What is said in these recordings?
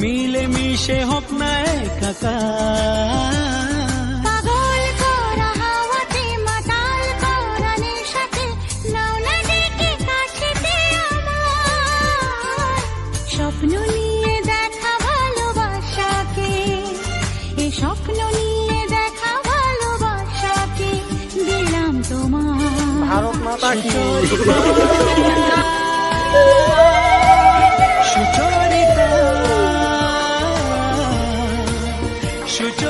মিলে মিশে হোক না আমার। স্বপ্ন নিয়ে দেখা ভালোবাসাকে এ স্বপ্ন নিয়ে দেখা ভালোবাসাকে দিলাম তোমার। ভারত মাতা কি? সুচরিতা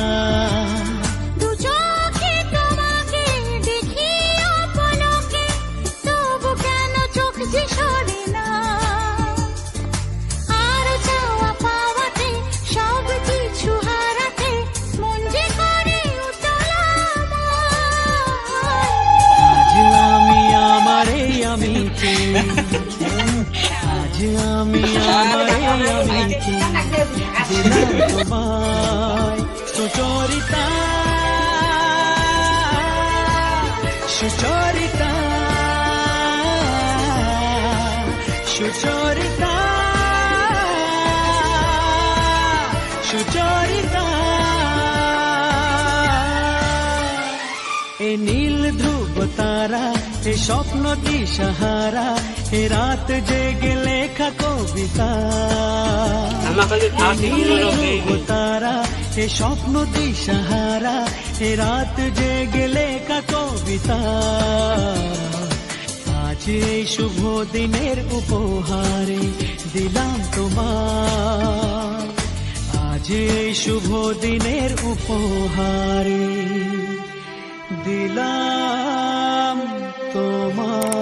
আমি এই আমি সুচরিতা সুচরিতা সুচরিতা সুচরিতা। এ নীল ধ্রুব তারা এ স্বপ্ন দিশাহারা এ রাত জেগে লেখা কবিতা। তারা এ স্বপ্ন দিশাহারা এ রাত জেগে লেখা কবিতা। আজ এই শুভ দিনের উপহারে দিলাম তোমার আজ এই শুভ দিনের উপহারে দিলাম তোমার